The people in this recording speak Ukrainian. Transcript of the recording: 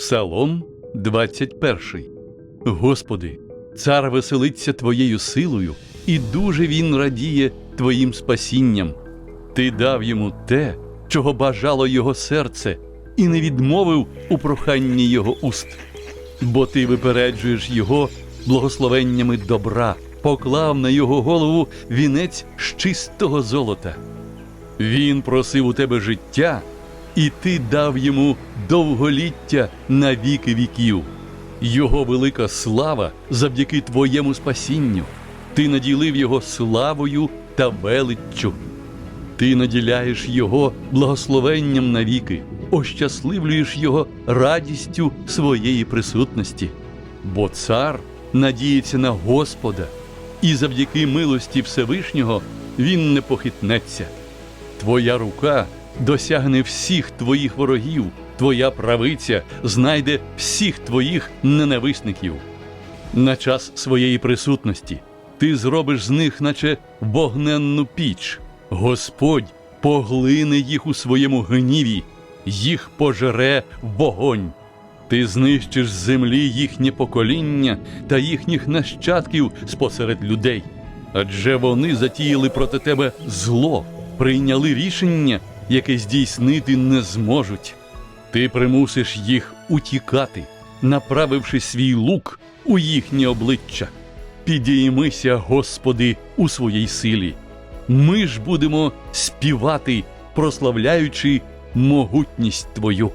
Псалом 21. Господи, цар веселиться Твоєю силою, і дуже він радіє Твоїм спасінням. Ти дав йому те, чого бажало його серце, і не відмовив у проханні його уст. Бо ти випереджуєш його благословеннями добра, поклав на його голову вінець з чистого золота. Він просив у тебе життя, і ти дав йому довголіття на віки віків. Його велика слава завдяки твоєму спасінню. Ти наділив його славою та величчю. Ти наділяєш його благословенням навіки, ощасливлюєш його радістю своєї присутності. Бо цар надіється на Господа, і завдяки милості Всевишнього він не похитнеться. Твоя рука досягне всіх твоїх ворогів, твоя правиця знайде всіх твоїх ненависників. На час своєї присутності ти зробиш з них, наче вогненну піч. Господь поглине їх у своєму гніві, їх пожере вогонь. Ти знищиш з землі їхнє покоління та їхніх нащадків спосеред людей. Адже вони затіяли проти тебе зло, прийняли рішення, яке здійснити не зможуть. Ти примусиш їх утікати, направивши свій лук у їхнє обличчя. Підіймися, Господи, у своїй силі. Ми ж будемо співати, прославляючи могутність Твою.